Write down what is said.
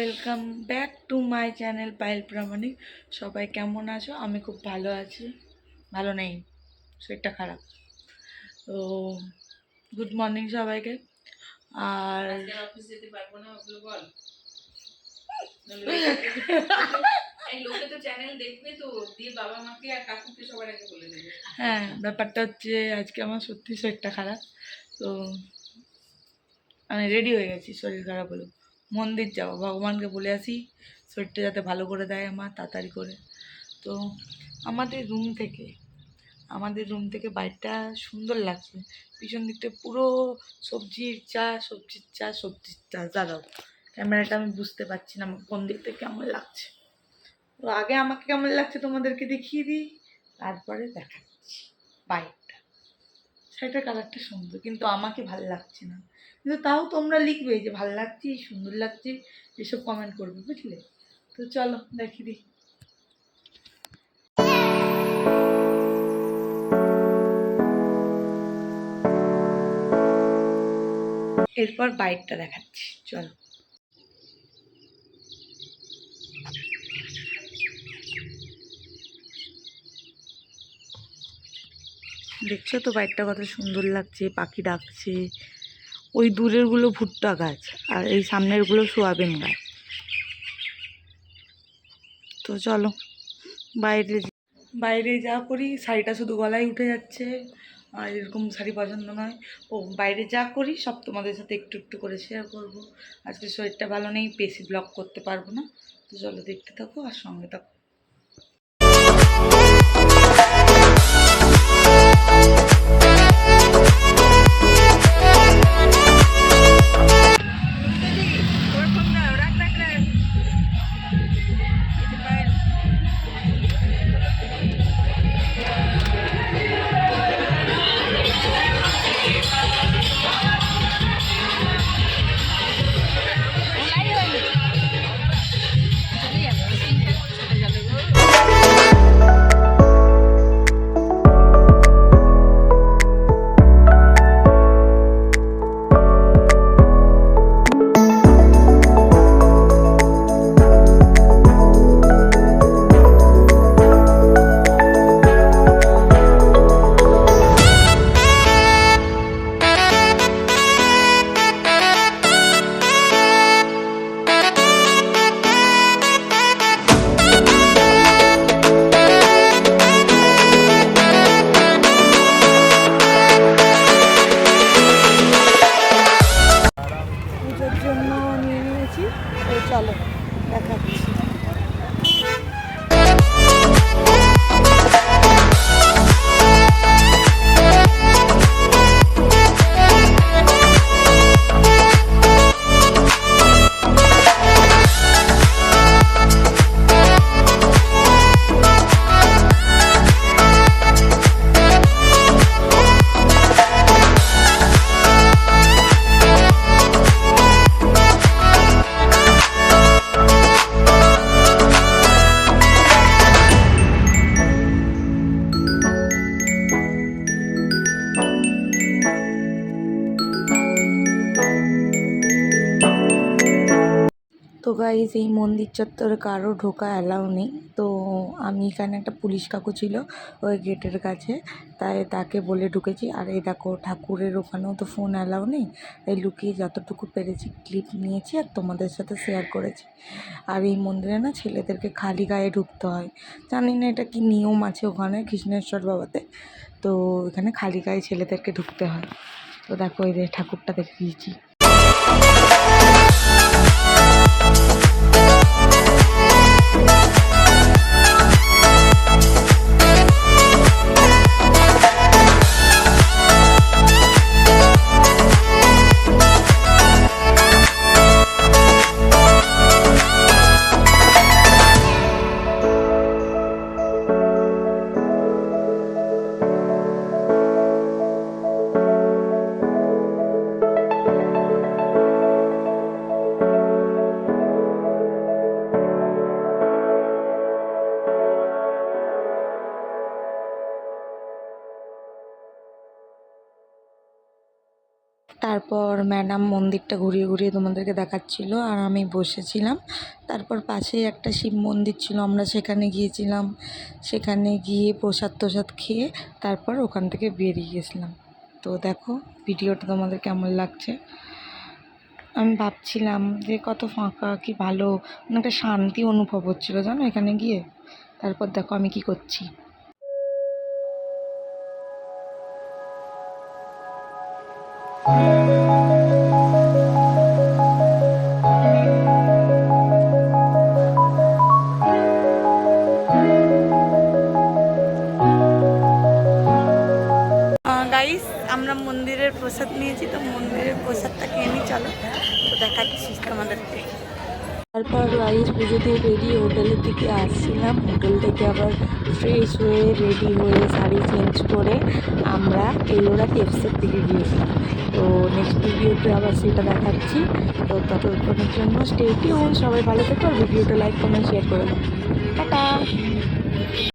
Welcome back to my channel Payel Pramanik. সবাই কেমন আছো? আমি খুব ভালো আছি। ভালো নেই শরীরটা খারাপ। তো গুড মর্নিং সবাইকে। আর হ্যাঁ ব্যাপারটা হচ্ছে আজকে আমার সত্যি শরীরটা খারাপ। তো আমি রেডি হয়ে গেছি শরীর খারাপ হলো। মন্দির যাব। ভগবানকে বলে আসি, শরীরটা যাতে ভালো করে দেয় আমার, তাড়াতাড়ি করে। তো আমাদের রুম থেকে, আমাদের রুম থেকে বাইরটা সুন্দর লাগছে। পিছন দিকটা পুরো সবজির চা সবজির চা সবজির চা। দাঁড়াও ক্যামেরাটা আমি বুঝতে পারছি না আমার কোন দিক থেকে কেমন লাগছে। তো আগে আমাকে কেমন লাগছে তোমাদেরকে দেখিয়ে দিই, তারপরে দেখাচ্ছি। বাইকটা শাড়িটার কালারটা সুন্দর, কিন্তু আমাকে ভালো লাগছে না। কিন্তু তাও তোমরা লিখবে যে ভালো লাগছে, সুন্দর লাগছে, এসব কমেন্ট করবে, বুঝলে? তো চলো, দেখি দিই এরপর বাইকটা দেখাচ্ছি, চলো। দেখছ তো বাইকটা কত সুন্দর লাগছে, পাখি ডাকছে। ওই দূরেরগুলো ভুট্টা গাছ আর এই সামনেরগুলো সোয়াবিন গাছ। তো চলো, বাইরে বাইরে যা করি, শাড়িটা শুধু গলায় উঠে যাচ্ছে। আর এরকম শাড়ি পছন্দ নয়। ও, বাইরে যা করি, সব তোমাদের সাথে একটু একটু করে শেয়ার করব। আজকে শরীরটা ভালো নেই, বেশি ব্লগ করতে পারব না। তো চলো দেখতে থাকো আর সঙ্গে থাকো। তো গাইজ এই মন্দির চত্বরে কারও ঢোকা অ্যালাউ নেই। তো আমি এখানে একটা পুলিশ কাকু ছিল ওই গেটের কাছে, তাই তাকে বলে ঢুকেছি। আর এই দেখো, ঠাকুরের ওখানেও তো ফোন অ্যালাউ নেই। তাই লুকিয়ে যতটুকু পেরেছি ক্লিপ নিয়েছি আর তোমাদের সাথে শেয়ার করেছি। আর এই মন্দিরে না ছেলেদেরকে খালি গায়ে ঢুকতে হয়। জানি না এটা কি নিয়ম আছে ওখানে কৃষ্ণেশ্বর বাবাতে। তো এখানে খালি গায়ে ছেলেদেরকে ঢুকতে হয়। তো দেখো এই ঠাকুরটা দেখে দিয়েছি তারপর ম্যাডাম মন্দিরটা ঘুরিয়ে ঘুরিয়ে তোমাদেরকে দেখাচ্ছিল আর আমি বসেছিলাম। তারপর পাশেই একটা শিব মন্দির ছিল, আমরা সেখানে গিয়েছিলাম। সেখানে গিয়ে প্রসাদ তোসাদ খেয়ে তারপর ওখান থেকে বেরিয়ে গেছিলাম। তো দেখো, ভিডিওটা তোমাদের কেমন লাগছে? আমি ভাবছিলাম যে কত ফাঁকা, কি ভালো একটা শান্তি অনুভব হচ্ছিল, জানো, এখানে গিয়ে? তারপর দেখো আমি কি করছি। গাইস প্রসাদটা খেয়ে নিই চলো। তো দেখাচ্ছি তোমাদেরকে। তারপর গাইস পুজো দিয়ে বেরিয়ে হোটেলের দিকে আসছিলাম। হোটেল থেকে আবার ফ্রেশ হয়ে রেডি হয়ে শাড়ি চেঞ্জ করে আমরা এলোরা টেপসের দিকে গিয়েছিলাম। তো নেক্সট ভিডিওতে আবার সেটা দেখাচ্ছি। তো ততক্ষণের জন্য স্টে টিউন সবাই ভালো থেকো আর ভিডিওটা লাইক কমেন্ট শেয়ার করে দাও। টাটা!